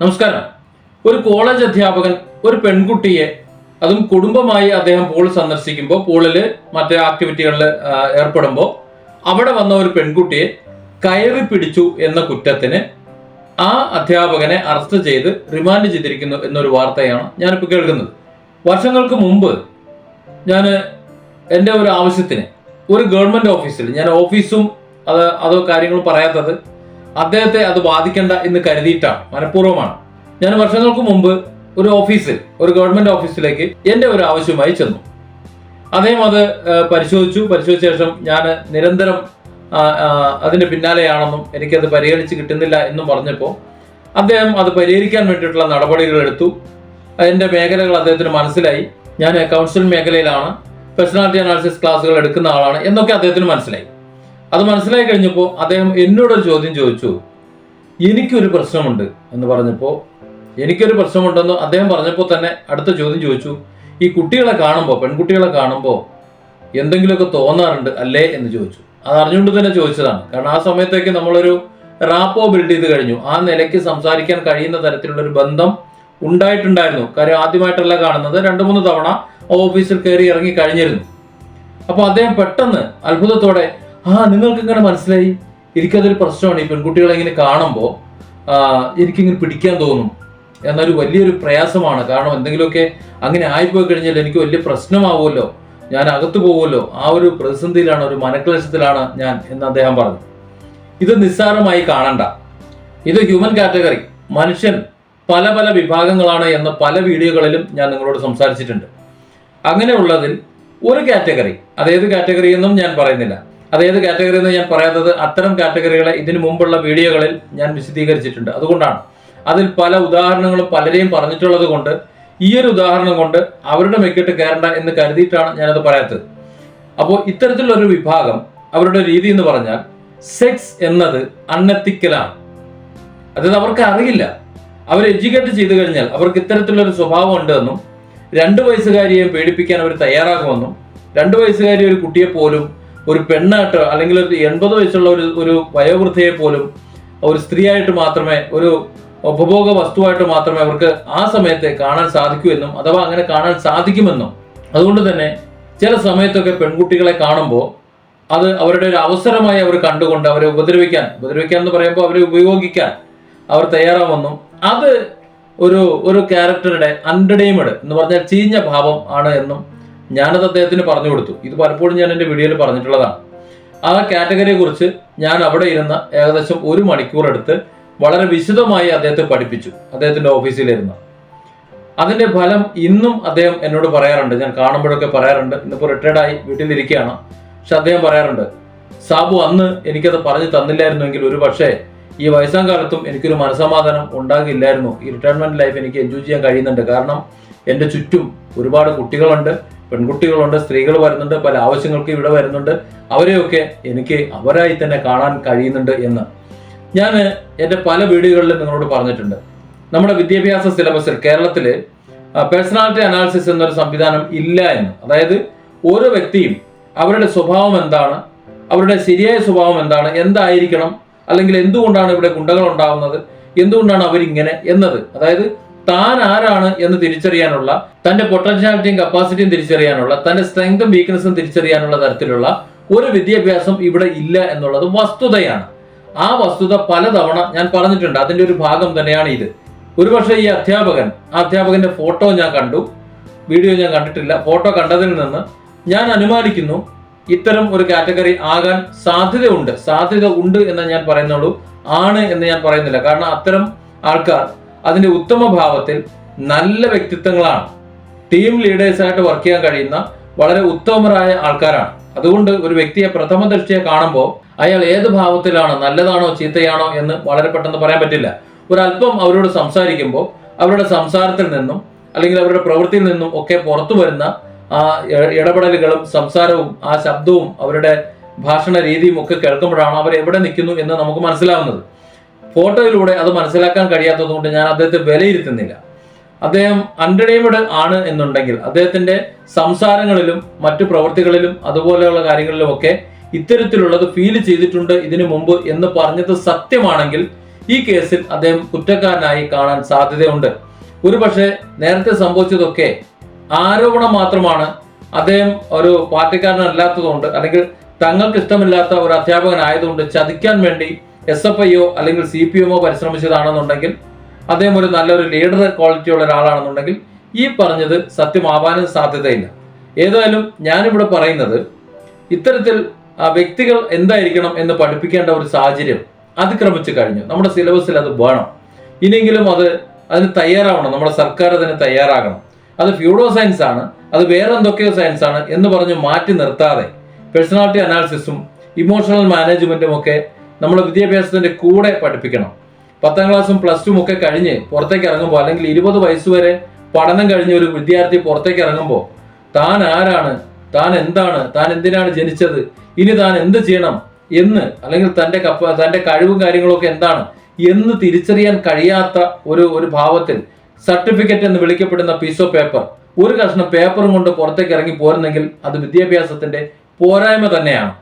നമസ്കാരം. ഒരു കോളേജ് അധ്യാപകൻ ഒരു പെൺകുട്ടിയെ അതും കുടുംബമായി അദ്ദേഹം പൂൾ സന്ദർശിക്കുമ്പോൾ പൂളിൽ മറ്റേ ആക്ടിവിറ്റികളിൽ ഏർപ്പെടുമ്പോൾ അവിടെ വന്ന ഒരു പെൺകുട്ടിയെ കയറി പിടിച്ചു എന്ന കുറ്റത്തിന് ആ അധ്യാപകനെ അറസ്റ്റ് ചെയ്ത് റിമാൻഡ് ചെയ്തിരിക്കുന്നു എന്നൊരു വാർത്തയാണ് ഞാനിപ്പോൾ കേൾക്കുന്നത്. വർഷങ്ങൾക്ക് മുമ്പ് ഞാൻ എന്റെ ഒരു ആവശ്യത്തിന് ഒരു ഗവൺമെന്റ് ഓഫീസിൽ ഞാൻ ഓഫീസും അത് അതോ കാര്യങ്ങളും പറയാത്തത് അദ്ദേഹത്തെ അത് ബാധിക്കണ്ട എന്ന് കരുതിയിട്ടാണ് മനഃപൂർവമാണ്. ഞാൻ വർഷങ്ങൾക്ക് മുമ്പ് ഒരു ഓഫീസിൽ ഒരു ഗവൺമെന്റ് ഓഫീസിലേക്ക് എന്റെ ഒരു ആവശ്യമായി ചെന്നു. അദ്ദേഹം അത് പരിശോധിച്ചു. പരിശോധിച്ച ശേഷം ഞാൻ നിരന്തരം അതിന്റെ പിന്നാലെയാണെന്നും എനിക്കത് പരിഗണിച്ച് കിട്ടുന്നില്ല എന്നും പറഞ്ഞപ്പോൾ അദ്ദേഹം അത് പരിഹരിക്കാൻ വേണ്ടിയിട്ടുള്ള നടപടികൾ എടുത്തു. അതിന്റെ മേഖലകൾ അദ്ദേഹത്തിന് മനസ്സിലായി. ഞാൻ കൗൺസിൽ മേഖലയിലാണ് പേഴ്സണാലിറ്റി അനാലിസിസ് ക്ലാസ്സുകൾ എടുക്കുന്ന ആളാണ് എന്നൊക്കെ അദ്ദേഹത്തിന് മനസ്സിലായി. അത് മനസ്സിലായി കഴിഞ്ഞപ്പോൾ അദ്ദേഹം എന്നോടൊരു ചോദ്യം ചോദിച്ചു. എനിക്കൊരു പ്രശ്നമുണ്ട് എന്ന് പറഞ്ഞപ്പോൾ എനിക്കൊരു പ്രശ്നമുണ്ടെന്ന് അദ്ദേഹം പറഞ്ഞപ്പോൾ തന്നെ അടുത്ത ചോദ്യം ചോദിച്ചു. ഈ കുട്ടികളെ കാണുമ്പോൾ പെൺകുട്ടികളെ കാണുമ്പോൾ എന്തെങ്കിലുമൊക്കെ തോന്നാറുണ്ട് അല്ലേ എന്ന് ചോദിച്ചു. അത് അറിഞ്ഞുകൊണ്ട് തന്നെ ചോദിച്ചതാണ്. കാരണം ആ സമയത്തേക്ക് നമ്മളൊരു റാപ്പോ ബിൽഡ് ചെയ്ത് കഴിഞ്ഞു. ആ നിലയ്ക്ക് സംസാരിക്കാൻ കഴിയുന്ന തരത്തിലുള്ള ഒരു ബന്ധം ഉണ്ടായിട്ടുണ്ടായിരുന്നു. കാര്യം ആദ്യമായിട്ടല്ല കാണുന്നത്. രണ്ട് മൂന്ന് തവണ ഓഫീസിൽ കയറി ഇറങ്ങി കഴിഞ്ഞിരുന്നു. അപ്പോൾ അദ്ദേഹം പെട്ടെന്ന് അത്ഭുതത്തോടെ ആ നിങ്ങൾക്ക് ഇങ്ങനെ മനസ്സിലായി? എനിക്കതൊരു പ്രശ്നമാണ് ഈ പെൺകുട്ടികളെ ഇങ്ങനെ കാണുമ്പോൾ എനിക്കിങ്ങനെ പിടിക്കാൻ തോന്നും. എന്നൊരു വലിയൊരു പ്രയാസമാണ്. കാരണം എന്തെങ്കിലുമൊക്കെ അങ്ങനെ ആയിപ്പോയി കഴിഞ്ഞാൽ എനിക്ക് വലിയ പ്രശ്നമാവുമല്ലോ. ഞാൻ അകത്തു പോകുമല്ലോ ആ ഒരു പ്രതിസന്ധിയിലാണ് ഒരു മനക്ലേശത്തിലാണ് ഞാൻ എന്ന് അദ്ദേഹം പറഞ്ഞു. ഇത് നിസ്സാരമായി കാണണ്ട. ഇത് ഹ്യൂമൻ കാറ്റഗറി മനുഷ്യൻ പല പല വിഭാഗങ്ങളാണ് എന്ന പല വീഡിയോകളിലും ഞാൻ നിങ്ങളോട് സംസാരിച്ചിട്ടുണ്ട്. അങ്ങനെയുള്ളതിൽ ഒരു കാറ്റഗറി അതേത് കാറ്റഗറി എന്നും ഞാൻ പറയുന്നില്ല. അതേത് കാറ്റഗറി എന്ന് ഞാൻ പറയാത്തത് അത്തരം കാറ്റഗറികളെ ഇതിനു മുമ്പുള്ള വീഡിയോകളിൽ ഞാൻ വിശദീകരിച്ചിട്ടുണ്ട്. അതുകൊണ്ടാണ് അതിൽ പല ഉദാഹരണങ്ങളും പലരെയും പറഞ്ഞിട്ടുള്ളത് കൊണ്ട് ഈ ഒരു ഉദാഹരണം കൊണ്ട് അവരുടെ മെക്കിട്ട് കയറണ്ട എന്ന് കരുതിയിട്ടാണ് ഞാനത് പറയാത്തത്. അപ്പോൾ ഇത്തരത്തിലുള്ള ഒരു വിഭാഗം അവരുടെ രീതി എന്ന് പറഞ്ഞാൽ സെക്സ് എന്നത് അൺഎത്തിക്കലാണ്. അതായത് അവർക്ക് അറിയില്ല. അവർ എഡ്യൂക്കേറ്റ് ചെയ്തു കഴിഞ്ഞാൽ അവർക്ക് ഇത്തരത്തിലുള്ള ഒരു സ്വഭാവം ഉണ്ടെന്നും രണ്ട് വയസ്സുകാരിയെ പേടിപ്പിക്കാൻ അവർ തയ്യാറാകുമെന്നും രണ്ട് വയസ്സുകാരി ഒരു കുട്ടിയെ പോലും ഒരു പെണ്ണായിട്ട് അല്ലെങ്കിൽ ഒരു എൺപത് വയസ്സുള്ള ഒരു ഒരു വയോവൃദ്ധയെ പോലും ഒരു സ്ത്രീയായിട്ട് മാത്രമേ ഒരു ഉപഭോഗ വസ്തുവായിട്ട് മാത്രമേ അവർക്ക് ആ സമയത്തെ കാണാൻ സാധിക്കൂ എന്നും അഥവാ അങ്ങനെ കാണാൻ സാധിക്കുമെന്നും. അതുകൊണ്ട് തന്നെ ചില സമയത്തൊക്കെ പെൺകുട്ടികളെ കാണുമ്പോൾ അത് അവരുടെ ഒരു അവസരമായി അവർ കണ്ടുകൊണ്ട് അവരെ ഉപദ്രവിക്കാൻ ഉപദ്രവിക്കാൻ എന്ന് പറയുമ്പോൾ അവരെ ഉപയോഗിക്കാൻ അവർ തയ്യാറാവുമെന്നും അത് ഒരു ഒരു ക്യാരക്ടറുടെ അൺഡെഡീമഡ് എന്ന് പറഞ്ഞാൽ ചീഞ്ഞ ഭാവം ആണ് എന്നും ഞാനത് അദ്ദേഹത്തിന് പറഞ്ഞു കൊടുത്തു. ഇത് പലപ്പോഴും ഞാൻ എന്റെ വീഡിയോയിൽ പറഞ്ഞിട്ടുള്ളതാണ്. ആ കാറ്റഗറിയെ കുറിച്ച് ഞാൻ അവിടെ ഇരുന്ന ഏകദേശം ഒരു മണിക്കൂർ എടുത്ത് വളരെ വിശദമായി അദ്ദേഹത്തെ പഠിപ്പിച്ചു. അദ്ദേഹത്തിന്റെ ഓഫീസിലിരുന്ന്. അതിന്റെ ഫലം ഇന്നും അദ്ദേഹം എന്നോട് പറയാറുണ്ട്. ഞാൻ കാണുമ്പോഴൊക്കെ പറയാറുണ്ട്. ഇന്നിപ്പോൾ റിട്ടയർഡ് ആയി വീട്ടിലിരിക്കുകയാണ്. പക്ഷെ അദ്ദേഹം പറയാറുണ്ട് സാബു അന്ന് എനിക്കത് പറഞ്ഞു തന്നില്ലായിരുന്നുവെങ്കിൽ ഒരു പക്ഷേ ഈ വയസ്സാം കാലത്തും എനിക്കൊരു മനസമാധാനം ഉണ്ടാകില്ലായിരുന്നു. ഈ റിട്ടയർമെന്റ് ലൈഫ് എനിക്ക് എൻജോയ് ചെയ്യാൻ കഴിയുന്നുണ്ട്. കാരണം എന്റെ ചുറ്റും ഒരുപാട് കുട്ടികളുണ്ട്. പെൺകുട്ടികളുണ്ട് സ്ത്രീകൾ വരുന്നുണ്ട് പല ആവശ്യങ്ങൾക്ക് ഇവിടെ വരുന്നുണ്ട്. അവരെയൊക്കെ എനിക്ക് അവരായി തന്നെ കാണാൻ കഴിയുന്നുണ്ട് എന്ന് ഞാൻ എന്റെ പല വീഡിയോകളിലും നിങ്ങളോട് പറഞ്ഞിട്ടുണ്ട്. നമ്മുടെ വിദ്യാഭ്യാസ സിലബസിൽ കേരളത്തിൽ പേഴ്സണാലിറ്റി അനാലിസിസ് എന്നൊരു സംവിധാനം ഇല്ല എന്ന്. അതായത് ഓരോ വ്യക്തിയും അവരുടെ സ്വഭാവം എന്താണ് അവരുടെ ശരിയായ സ്വഭാവം എന്താണ് എന്തായിരിക്കണം അല്ലെങ്കിൽ എന്തുകൊണ്ടാണ് ഇവിടെ ഗുണ്ടകൾ ഉണ്ടാവുന്നത് എന്തുകൊണ്ടാണ് അവരിങ്ങനെ എന്നത്. അതായത് താൻ ആരാണ് എന്ന് തിരിച്ചറിയാനുള്ള തന്റെ പൊട്ടൻഷ്യാലിറ്റിയും കപ്പാസിറ്റിയും തിരിച്ചറിയാനുള്ള തന്റെ സ്ട്രെങ്തും വീക്ക്നെസ്സും തിരിച്ചറിയാനുള്ള തരത്തിലുള്ള ഒരു വിദ്യാഭ്യാസം ഇവിടെ ഇല്ല എന്നുള്ളത് വസ്തുതയാണ്. ആ വസ്തുത പലതവണ ഞാൻ പറഞ്ഞിട്ടുണ്ട്. അതിന്റെ ഒരു ഭാഗം തന്നെയാണ് ഇത്. ഒരുപക്ഷെ ഈ അധ്യാപകൻ ആ അധ്യാപകന്റെ ഫോട്ടോ ഞാൻ കണ്ടു. വീഡിയോ ഞാൻ കണ്ടിട്ടില്ല. ഫോട്ടോ കണ്ടതിൽ നിന്ന് ഞാൻ അനുമാനിക്കുന്നു ഇത്തരം ഒരു കാറ്റഗറി ആകാൻ സാധ്യതയുണ്ട്. സാധ്യത ഉണ്ട് എന്ന് ഞാൻ പറയുന്നുള്ളൂ. ആണ് എന്ന് ഞാൻ പറയുന്നില്ല. കാരണം അത്തരം ആൾക്കാർ അതിന്റെ ഉത്തമ ഭാവത്തിൽ നല്ല വ്യക്തിത്വങ്ങളാണ്. ടീം ലീഡേഴ്സായിട്ട് വർക്ക് ചെയ്യാൻ കഴിയുന്ന വളരെ ഉത്തമരായ ആൾക്കാരാണ്. അതുകൊണ്ട് ഒരു വ്യക്തിയെ പ്രഥമ ദൃഷ്ടിയെ കാണുമ്പോൾ അയാൾ ഏത് ഭാവത്തിലാണ് നല്ലതാണോ ചീത്തയാണോ എന്ന് വളരെ പെട്ടെന്ന് പറയാൻ പറ്റില്ല. ഒരല്പം അവരോട് സംസാരിക്കുമ്പോൾ അവരുടെ സംസാരത്തിൽ നിന്നും അല്ലെങ്കിൽ അവരുടെ പ്രവൃത്തിയിൽ നിന്നും ഒക്കെ പുറത്തു വരുന്ന ആ ഇടപെടലുകളും സംസാരവും ആ ശബ്ദവും അവരുടെ ഭാഷണ രീതിയും ഒക്കെ കേൾക്കുമ്പോഴാണ് അവർ എവിടെ നിൽക്കുന്നു എന്ന് നമുക്ക് മനസ്സിലാവുന്നത്. ഫോട്ടോയിലൂടെ അത് മനസ്സിലാക്കാൻ കഴിയാത്തതുകൊണ്ട് ഞാൻ അദ്ദേഹത്തെ വിലയിരുത്തുന്നില്ല. അദ്ദേഹം അൺഡെഡീമഡ് ആണ് എന്നുണ്ടെങ്കിൽ അദ്ദേഹത്തിന്റെ സംസാരങ്ങളിലും മറ്റു പ്രവൃത്തികളിലും അതുപോലെയുള്ള കാര്യങ്ങളിലും ഒക്കെ ഇത്തരത്തിലുള്ളത് ഫീൽ ചെയ്തിട്ടുണ്ട് ഇതിനു മുമ്പ് എന്ന് പറഞ്ഞത് സത്യമാണെങ്കിൽ ഈ കേസിൽ അദ്ദേഹം കുറ്റക്കാരനായി കാണാൻ സാധ്യതയുണ്ട്. ഒരു പക്ഷേ നേരത്തെ സംഭവിച്ചതൊക്കെ ആരോപണം മാത്രമാണ് അദ്ദേഹം ഒരു പാർട്ടിക്കാരനല്ലാത്തതുകൊണ്ട് അല്ലെങ്കിൽ തങ്ങൾക്ക് ഇഷ്ടമില്ലാത്ത ഒരു അധ്യാപകനായതുകൊണ്ട് ചതിക്കാൻ വേണ്ടി എസ് എഫ് ഐയോ അല്ലെങ്കിൽ സി പി എമ്മോ പരിശ്രമിച്ചതാണെന്നുണ്ടെങ്കിൽ അദ്ദേഹം ഒരു നല്ലൊരു ലീഡർ ക്വാളിറ്റി ഉള്ള ഒരാളാണെന്നുണ്ടെങ്കിൽ ഈ പറഞ്ഞത് സത്യമാവാനും സാധ്യതയില്ല. ഏതായാലും ഞാനിവിടെ പറയുന്നത് ഇത്തരത്തിൽ വ്യക്തികൾ എന്തായിരിക്കണം എന്ന് പഠിപ്പിക്കേണ്ട ഒരു സാഹചര്യം അതിക്രമിച്ചു കഴിഞ്ഞു. നമ്മുടെ സിലബസിൽ അത് വേണം. ഇനിയെങ്കിലും അത് അതിന് തയ്യാറാവണം. നമ്മുടെ സർക്കാർ അതിന് തയ്യാറാകണം. അത് ഫ്യൂഡോ സയൻസ് ആണ്. അത് വേറെ എന്തൊക്കെയോ സയൻസ് ആണ് എന്ന് പറഞ്ഞ് മാറ്റി നിർത്താതെ പേഴ്സണാലിറ്റി അനാലിസിസും ഇമോഷണൽ മാനേജ്മെന്റും ഒക്കെ നമ്മുടെ വിദ്യാഭ്യാസത്തിന്റെ കൂടെ പഠിപ്പിക്കണം. പത്താം ക്ലാസ്സും പ്ലസ് ടും ഒക്കെ കഴിഞ്ഞ് പുറത്തേക്ക് ഇറങ്ങുമ്പോൾ അല്ലെങ്കിൽ ഇരുപത് വയസ്സ് വരെ പഠനം കഴിഞ്ഞ ഒരു വിദ്യാർത്ഥി പുറത്തേക്ക് ഇറങ്ങുമ്പോൾ താൻ ആരാണ്? താൻ എന്താണ്? താൻ എന്തിനാണ് ജനിച്ചത്? ഇനി താൻ എന്ത് ചെയ്യണം? എന്ന് അല്ലെങ്കിൽ തന്റെ കപ്പ തന്റെ കഴിവും കാര്യങ്ങളൊക്കെ എന്താണ്? എന്ന് തിരിച്ചറിയാൻ കഴിയാത്ത ഒരു ഒരു ഭാവത്തിൽ സർട്ടിഫിക്കറ്റ് എന്ന് വിളിക്കപ്പെടുന്ന പീസ് ഓഫ് പേപ്പർ ഒരു കഷ്ണം പേപ്പറും കൊണ്ട് പുറത്തേക്ക് ഇറങ്ങി പോരുന്നെങ്കിൽ അത് വിദ്യാഭ്യാസത്തിന്റെ പോരായ്മ തന്നെയാണ്.